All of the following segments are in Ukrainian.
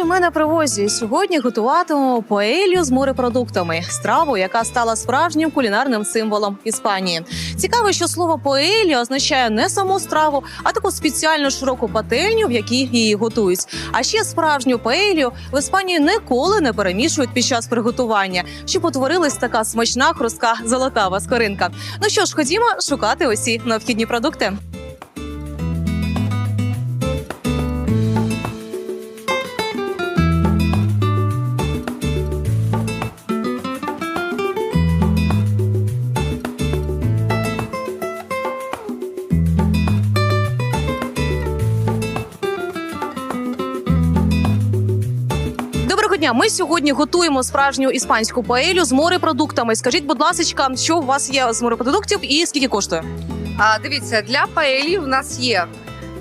Друзі! Ми на привозі. Сьогодні готуватимемо паелью з морепродуктами, страву, яка стала справжнім кулінарним символом Іспанії. Цікаво, що слово паелія означає не саму страву, а таку спеціальну широку пательню, в якій її готують. А ще справжню паелью в Іспанії ніколи не перемішують під час приготування, щоб утворилась така смачна хрустка золотава скоринка. Ну що ж, ходімо шукати усі необхідні продукти. Дня. Ми сьогодні готуємо справжню іспанську паелю з морепродуктами. Скажіть, будь ласка, що у вас є з морепродуктів і скільки коштує? А, дивіться, для паелі в нас є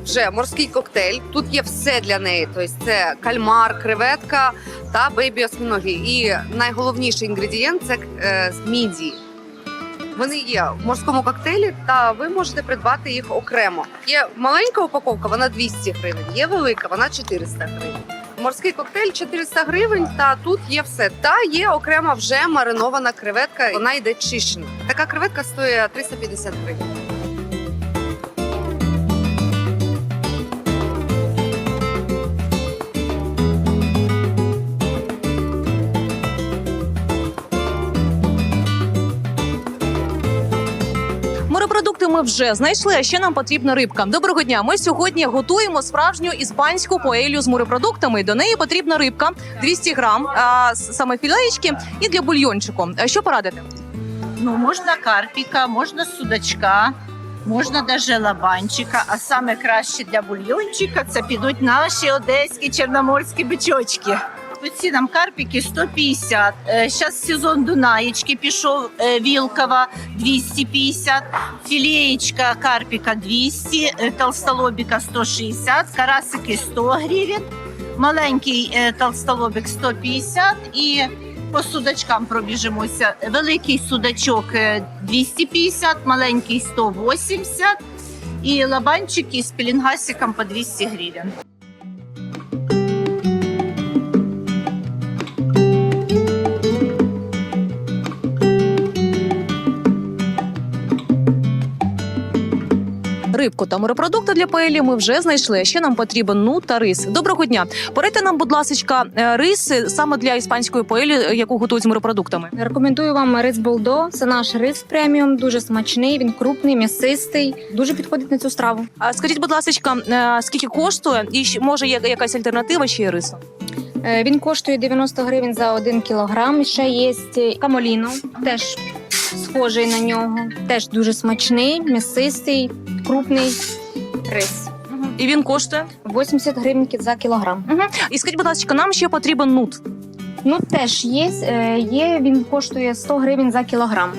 вже морський коктейль. Тут є все для неї. Тобто це кальмар, креветка та бейбі осьминоги. І найголовніший інгредієнт це е, мідії. Вони є в морському коктейлі, та ви можете придбати їх окремо. Є маленька упаковка, вона 200 гривень, є велика, вона 400 гривень. Морський коктейль 400 гривень, та тут є все. Та є окрема вже маринована креветка. Вона йде чищена. Така креветка стоїть 350 гривень. Ми вже знайшли, а ще нам потрібна рибка. Доброго дня. Ми сьогодні готуємо справжню іспанську паелю з морепродуктами. До неї потрібна рибка 200 грам, а, саме філеєчки, і для бульйончику. Що порадити? Ну, можна карпіка, можна судачка, можна даже лабанчика. А саме краще для бульйончика це підуть наші одеські чорноморські бичочки. По цінам карпіки 150. Зараз сезон Дунаєчки пішов е, Вілкова 250, філеєчка карпіка 200, е, толстолобіка 160, карасики 100 гривень, маленький е, толстолобік 150 і по судачкам пробіжимося. Великий судачок е, 250, маленький 180 і лабанчики з пелінгасиком по 200 гривень. Рибку та морепродукти для паелі ми вже знайшли. Ще нам потрібен нут та рис. Доброго дня. Порайте нам, будь ласка, риси саме для іспанської паелі, яку готують з морепродуктами. Рекомендую вам рис Болдо. Це наш рис преміум, дуже смачний. Він крупний, м'ясистий. Дуже підходить на цю страву. А скажіть, будь ласка, е, скільки коштує, і може є якась альтернатива ще є рису? Е, Він коштує 90 гривень за 1 кілограм. Ще є камоліно, теж схожий на нього. Теж дуже смачний, м'ясистий, крупний рис. І він коштує. 80 гривень за кілограм. І скажіть, будь ласка, нам ще потрібен нут. Ну теж є. е, Є він коштує 100 гривень за кілограм.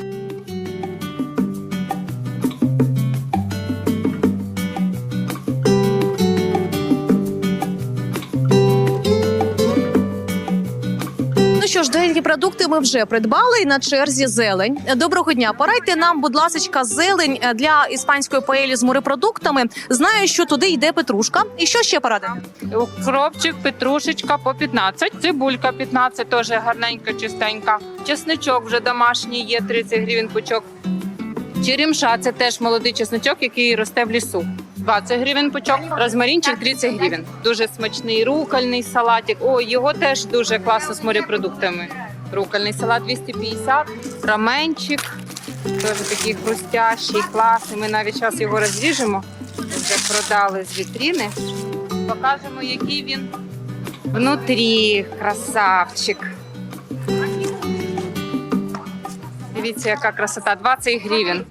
Що ж, деякі продукти ми вже придбали і на черзі зелень. Доброго дня. Порадьте нам, будь ласка, зелень е, для іспанської паелі з морепродуктами. Знаю, що туди йде петрушка. І що ще порадити? Укропчик, петрушечка по 15, цибулька 15, теж гарненька, чистенька. Чесничок вже домашній є 30 гривень пучок. Черемша це теж молодий чесничок, який росте в лісу. 20 гривень пучок, розмарінчик 30 гривень. Дуже смачний рукольний салатик. О, його теж дуже класно з морепродуктами. Рукольний салат 250, раменчик, теж такий хрустящий, класний. Ми навіть зараз його розріжемо. Вже продали з вітріни. Покажемо, який він внутрі. Красавчик. Дивіться, яка красота. 20 гривень.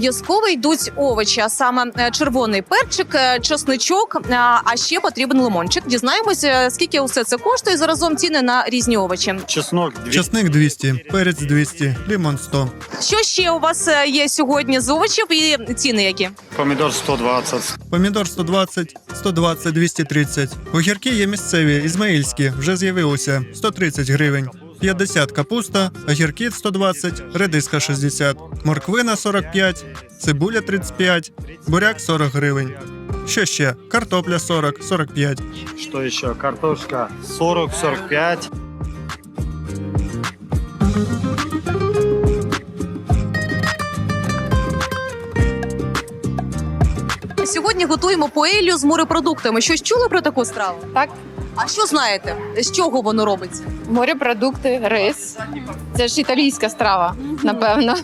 Обов'язково йдуть овочі, а саме е, червоний перчик, е, чесничок, е, а ще потрібен лимончик. Дізнаємося, скільки усе це коштує. Заразом ціни на різні овочі. Чеснок 200. Часник 200, перець 200, лимон 100. Що ще у вас є сьогодні з овочів і ціни які? Помідор 120. Помідор 120, 120, 230. Огірки є місцеві, ізмаїльські, вже з'явилося, 130 гривень. 50 капуста, огірки 120, редиска 60, морквина 45, цибуля 35, буряк 40 гривень. Що ще? Картопля 40, 45. Что еще? Картошка 40-45. Сьогодні готуємо поелю з морепродуктами. Щось чули про таку страву? Так. А що знаєте? З чого воно робиться? Морепродукти, рис. Це ж італійська страва, напевно.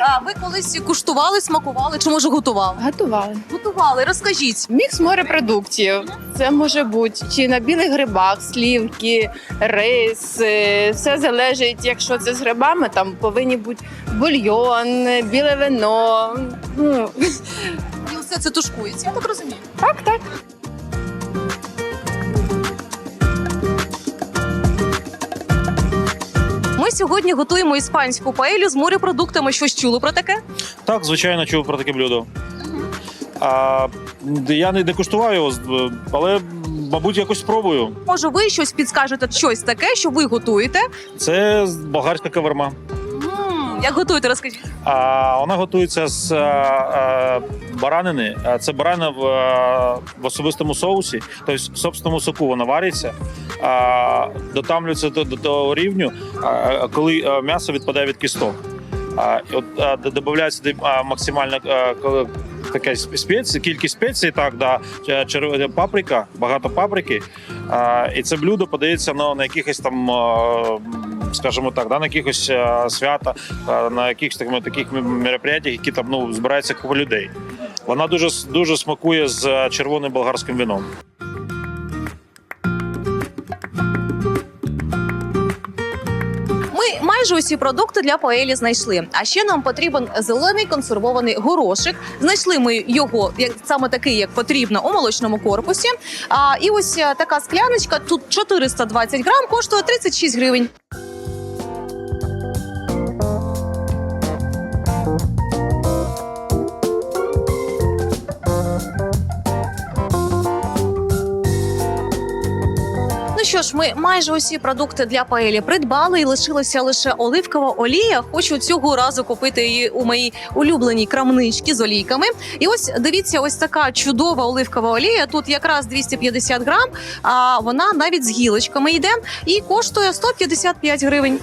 А ви колись куштували, смакували чи може готували? Готували. Готували, розкажіть. Мікс морепродуктів. Це може бути чи на білих грибах, слівки, рис. е, Все залежить, якщо це з грибами, там повинні бути бульйон, біле вино. Ну, І все це тушкується, я так розумію. так, так. Ми сьогодні готуємо іспанську паелю з морепродуктами. Щось чули про таке? Так, звичайно, чув про таке блюдо. А, я не, не куштував його, але, мабуть, якось спробую. Може, ви щось підскажете, щось таке, що ви готуєте? Це болгарська каверма. Як готуєте, розкажіть. Вона готується з а, а, баранини. Це барана в, в особистому соусі, тобто в собственному соку вона вариться, дотамлюється до, до того рівню, коли м'ясо відпадає від кісток. От додається максимальна така спеція, кількість спецій, так, да, ч- червона паприка, багато паприки. І це блюдо подається на, на якихось там, скажімо так, да, на якихось а, свята, а, на якихось таких, таких мероприятиях, які там ну, збирається купа людей. Вона дуже дуже смакує з червоним болгарським вином. Майже усі продукти для паелі знайшли. А ще нам потрібен зелений консервований горошик. Знайшли ми його як саме такий, як потрібно у молочному корпусі. А і ось е, така скляночка. Тут 420 грам, коштує 36 гривень. Що ж, ми майже усі продукти для паелі придбали і лишилася лише оливкова олія. Хочу цього разу купити її у моїй улюбленій крамничці з олійками. І ось дивіться, ось така чудова оливкова олія. Тут якраз 250 грам, а вона навіть з гілочками йде і коштує 155 гривень.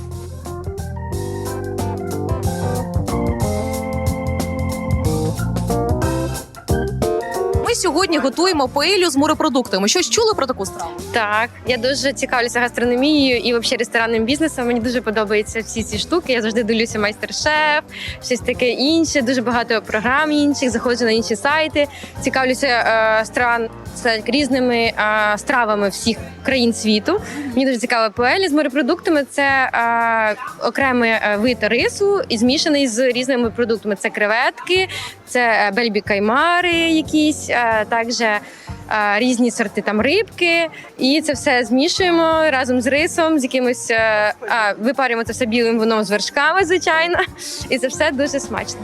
Сьогодні готуємо паелю з морепродуктами. Щось чули про таку страву? Так, я дуже цікавлюся гастрономією і взагалі ресторанним бізнесом. Мені дуже подобаються всі ці штуки. Я завжди дивлюся майстер-шеф, щось таке інше. Дуже багато програм інших. Заходжу на інші сайти. Цікавлюся е, стран з різними е, стравами всіх країн світу. Мені дуже цікаво пуелі з морепродуктами. Це е, окремий е, вид рису і змішаний з різними продуктами. Це креветки, це е, бельбі каймари, якісь е, також е, різні сорти там рибки. І це все змішуємо разом з рисом, з якимось е, а, випарюємо це все білим вином з вершками, звичайно. І це все дуже смачно.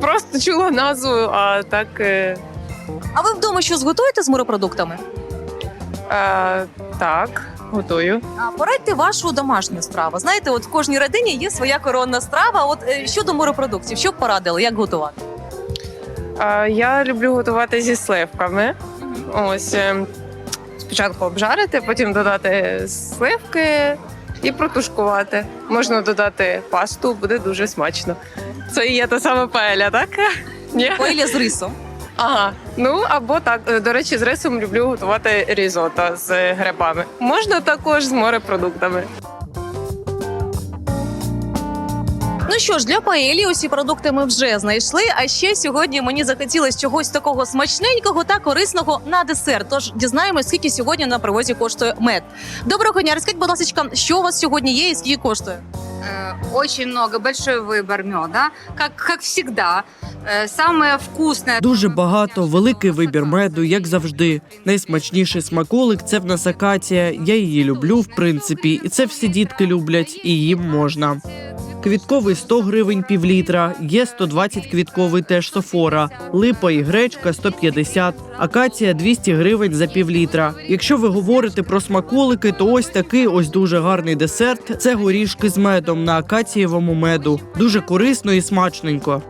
Просто чула назву, а так е, А ви вдома щось готуєте з морепродуктами? е, так, готую. А порадьте вашу домашню страву. Знаєте, от в кожній родині є своя коронна страва. От е, щодо морепродуктів, що б порадили, як готувати? Я люблю готувати зі сливками. Ось е, спочатку обжарити, потім додати сливки і протушкувати. Можна додати пасту, буде дуже смачно. Це і є та сама паеля, так? Ні? Паеля з рисом. Ага, ну або так. Е, До речі, з рисом люблю готувати різото з грибами. Можна також з морепродуктами. Ну що ж, для паелі усі продукти ми вже знайшли. А ще сьогодні мені захотілося чогось такого смачненького та корисного на десерт. Тож дізнаємось, скільки сьогодні на привозі коштує мед. Доброго дня, розкажіть, будь ласка, що у вас сьогодні є і скільки коштує? Э, Очень много, большой выбор меда, как, как всегда. Э, Самое вкусное. Дуже багато, великий вибір меду, як завжди. Найсмачніший смаколик це в нас акація. Я її люблю, в принципі, і це всі дітки люблять, і їм можна. Квітковий 100 гривень півлітра, є 120 квітковий теж софора, липа і гречка 150, акація 200 гривень за півлітра. Якщо ви говорите про смаколики, то ось такий ось дуже гарний десерт. Це горішки з медом на акацієвому меду. Дуже корисно і смачненько.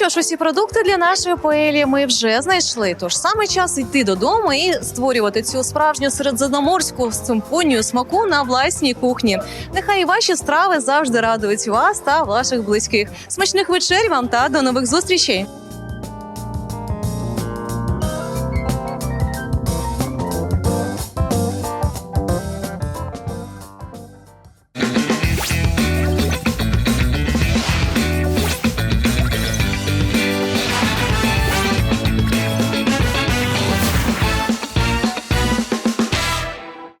Що ж, усі продукти для нашої поелі ми вже знайшли. Тож саме час йти додому і створювати цю справжню середземноморську симфонію смаку на власній кухні. Нехай і ваші страви завжди радують вас та ваших близьких. Смачних вечерів вам та до нових зустрічей!